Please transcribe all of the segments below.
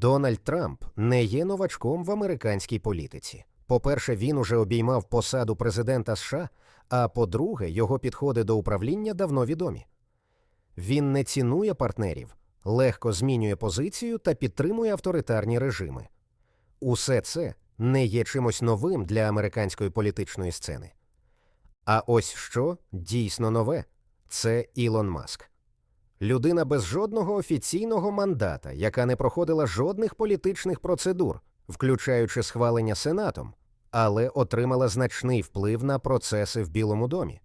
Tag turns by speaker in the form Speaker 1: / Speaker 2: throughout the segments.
Speaker 1: Дональд Трамп не є новачком в американській політиці. По-перше, він уже обіймав посаду президента США, а по-друге, його підходи до управління давно відомі. Він не цінує партнерів, легко змінює позицію та підтримує авторитарні режими. Усе це не є чимось новим для американської політичної сцени. А ось що дійсно нове це Ілон Маск. Людина без жодного офіційного мандата, яка не проходила жодних політичних процедур, включаючи схвалення Сенатом, але отримала значний вплив на процеси в Білому домі.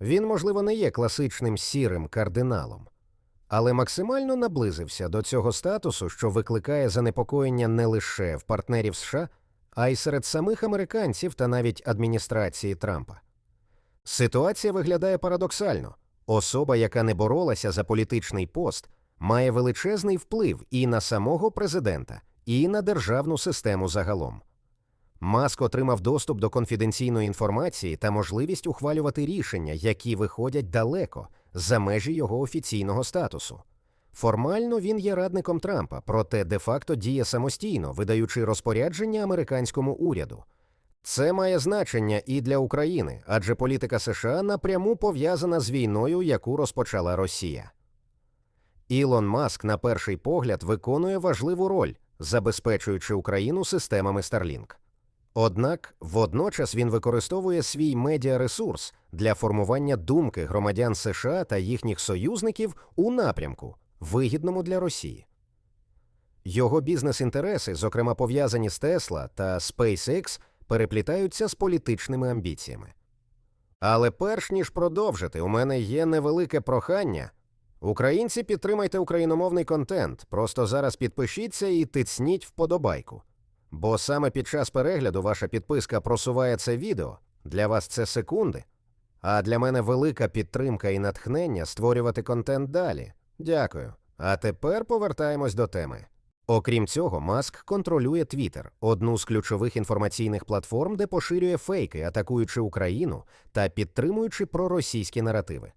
Speaker 1: Він, можливо, не є класичним сірим кардиналом, але максимально наблизився до цього статусу, що викликає занепокоєння не лише в партнерів США, а й серед самих американців та навіть адміністрації Трампа. Ситуація виглядає парадоксально. Особа, яка не боролася за політичний пост, має величезний вплив і на самого президента, і на державну систему загалом. Маск отримав доступ до конфіденційної інформації та можливість ухвалювати рішення, які виходять далеко за межі його офіційного статусу. Формально він є радником Трампа, проте де-факто діє самостійно, видаючи розпорядження американському уряду. Це має значення і для України, адже політика США напряму пов'язана з війною, яку розпочала Росія. Ілон Маск, на перший погляд, виконує важливу роль, забезпечуючи Україну системами Starlink. Однак водночас він використовує свій медіаресурс для формування думки громадян США та їхніх союзників у напрямку, вигідному для Росії. Його бізнес-інтереси, зокрема пов'язані з Тесла та SpaceX, переплітаються з політичними амбіціями. Але перш ніж продовжити, у мене є невелике прохання. Українці, підтримайте україномовний контент, просто зараз підпишіться і тицніть вподобайку. Бо саме під час перегляду ваша підписка просуває це відео, для вас це секунди. А для мене велика підтримка і натхнення створювати контент далі. Дякую. А тепер повертаємось до теми. Окрім цього, Маск контролює Twitter, одну з ключових інформаційних платформ, де поширює фейки, атакуючи Україну та підтримуючи проросійські наративи.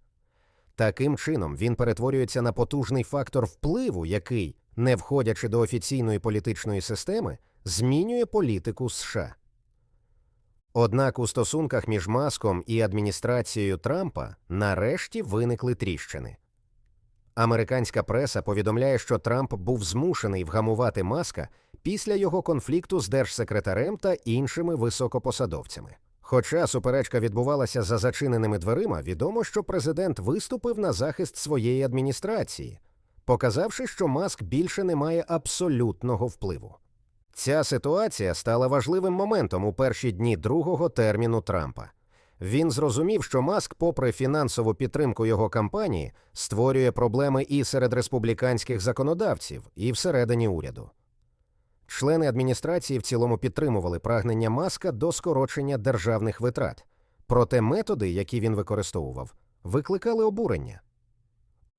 Speaker 1: Таким чином він перетворюється на потужний фактор впливу, який, не входячи до офіційної політичної системи, змінює політику США. Однак у стосунках між Маском і адміністрацією Трампа нарешті виникли тріщини. Американська преса повідомляє, що Трамп був змушений вгамувати маска після його конфлікту з держсекретарем та іншими високопосадовцями. Хоча суперечка відбувалася за зачиненими дверима, відомо, що президент виступив на захист своєї адміністрації, показавши, що маск більше не має абсолютного впливу. Ця ситуація стала важливим моментом у перші дні другого терміну Трампа. Він зрозумів, що Маск, попри фінансову підтримку його кампанії, створює проблеми і серед республіканських законодавців, і всередині уряду. Члени адміністрації в цілому підтримували прагнення Маска до скорочення державних витрат, проте методи, які він використовував, викликали обурення.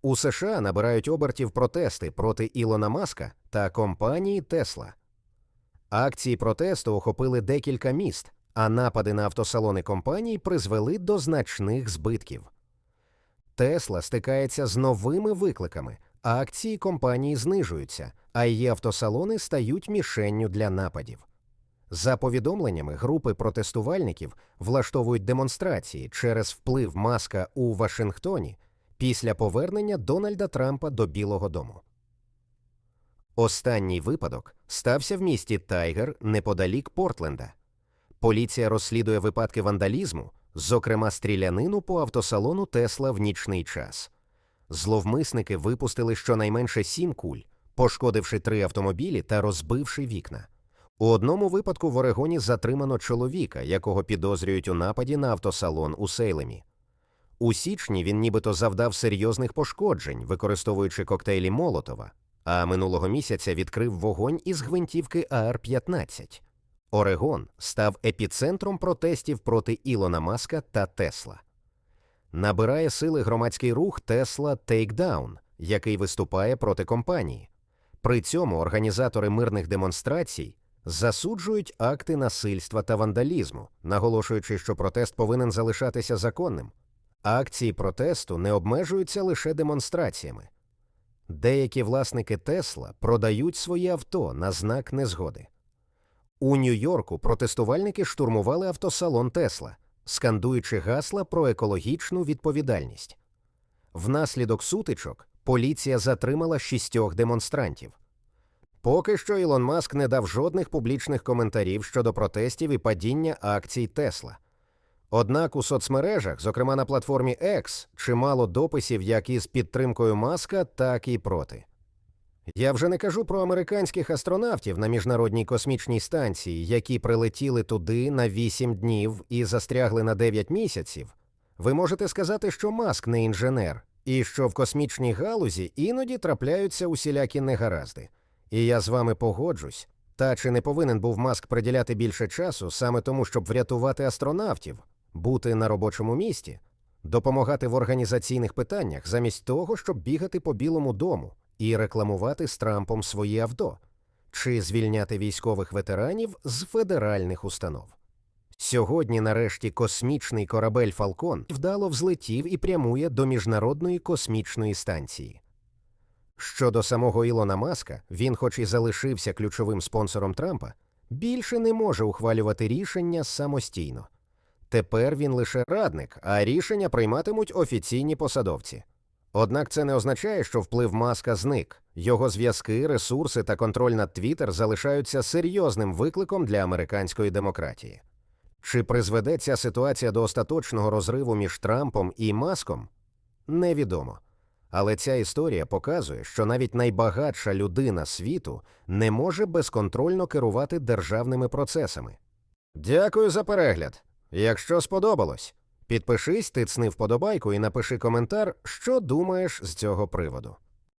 Speaker 1: У США набирають обертів протести проти Ілона Маска та компанії Тесла. Акції протесту охопили декілька міст, а напади на автосалони компаній призвели до значних збитків. Тесла стикається з новими викликами, акції компанії знижуються, а її автосалони стають мішенню для нападів. За повідомленнями, групи протестувальників влаштовують демонстрації через вплив маска у Вашингтоні після повернення Дональда Трампа до Білого Дому. Останній випадок стався в місті Тайгер неподалік Портленда. Поліція розслідує випадки вандалізму, зокрема стрілянину по автосалону Тесла в нічний час. Зловмисники випустили щонайменше сім куль, пошкодивши три автомобілі та розбивши вікна. У одному випадку в Орегоні затримано чоловіка, якого підозрюють у нападі на автосалон у Сейлемі. У січні він нібито завдав серйозних пошкоджень, використовуючи коктейлі Молотова, а минулого місяця відкрив вогонь із гвинтівки АР-15. Орегон став епіцентром протестів проти Ілона Маска та Тесла. Набирає сили громадський рух Тесла Тейкдаун, який виступає проти компанії. При цьому організатори мирних демонстрацій засуджують акти насильства та вандалізму, наголошуючи, що протест повинен залишатися законним. Акції протесту не обмежуються лише демонстраціями. Деякі власники Тесла продають свої авто на знак незгоди. У Нью-Йорку протестувальники штурмували автосалон Тесла, скандуючи гасла про екологічну відповідальність. Внаслідок сутичок поліція затримала шістьох демонстрантів. Поки що Ілон Маск не дав жодних публічних коментарів щодо протестів і падіння акцій Тесла. Однак у соцмережах, зокрема на платформі X, чимало дописів як із підтримкою Маска, так і проти. Я вже не кажу про американських астронавтів на міжнародній космічній станції, які прилетіли туди на 8 днів і застрягли на 9 місяців. Ви можете сказати, що Маск не інженер, і що в космічній галузі іноді трапляються усілякі негаразди. І я з вами погоджусь. Та чи не повинен був Маск приділяти більше часу саме тому, щоб врятувати астронавтів, бути на робочому місці, допомагати в організаційних питаннях замість того, щоб бігати по Білому дому і рекламувати з Трампом свої авто, чи звільняти військових ветеранів з федеральних установ. Сьогодні, нарешті, космічний корабель Фалкон вдало взлетів і прямує до міжнародної космічної станції. Щодо самого Ілона Маска, він, хоч і залишився ключовим спонсором Трампа, більше не може ухвалювати рішення самостійно. Тепер він лише радник, а рішення прийматимуть офіційні посадовці. Однак це не означає, що вплив маска зник. Його зв'язки, ресурси та контроль над Твіттер залишаються серйозним викликом для американської демократії. Чи призведе ця ситуація до остаточного розриву між Трампом і Маском? Невідомо. Але ця історія показує, що навіть найбагатша людина світу не може безконтрольно керувати державними процесами. Дякую за перегляд. Якщо сподобалось, підпишись, тицни вподобайку і напиши коментар, що думаєш з цього приводу.